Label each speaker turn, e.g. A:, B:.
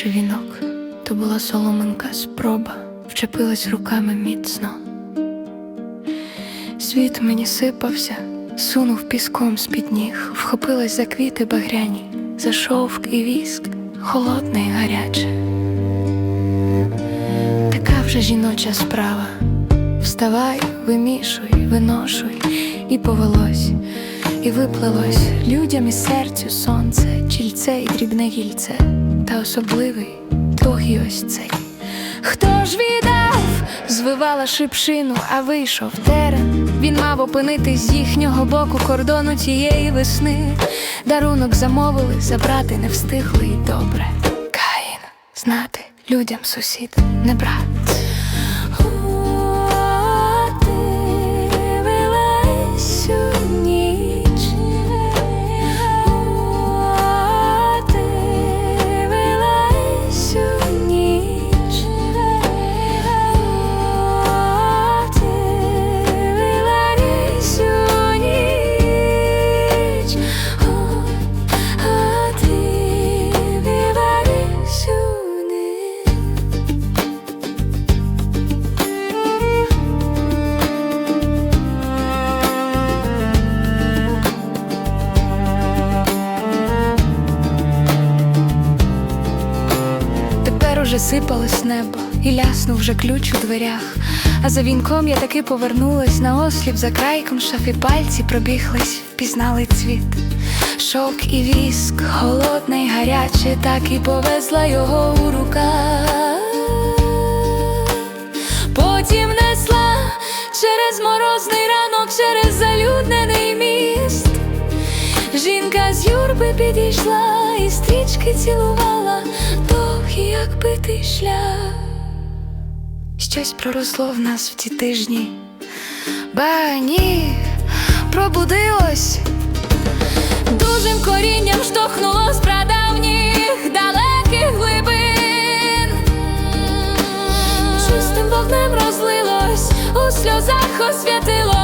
A: Розпустивши вінок, то була соломинка спроба, вчепилась руками міцно. Світ мені сипався, сунув піском з під ніг, вхопилась за квіти багряні, за шовк і віск, холодне і гаряче. Така вже жіноча справа. Вставай, вимішуй, виношуй, і повелось, і виплилось людям і серцю сонце, чільце і дрібне гільце та особливий довгий ось цей. Хто ж віддав? Звивала шипшину, а вийшов терен. Він мав опинити з їхнього боку кордону тієї весни. Дарунок замовили, забрати не встигли й добре. Каїн, знати людям сусід, не брат. Тепер уже сипалось небо, і ляснув вже ключ у дверях. А за вінком я таки повернулась на осліп за крайком шафі пальці пробіглись, впізнали цвіт. Шовк і віск, холодне й гаряче, так і повезла його у руках. Потім несла через морозний ранок, через залюднений міст. Жінка з юрби підійшла і стрічки цілувала, довгий, як битий шлях. Щось проросло в нас в ті тижні. Ба ні, пробудилось. Дужим корінням штовхнуло з прадавніх далеких глибин. Чистим вогнем розлилось, у сльозах освятилось,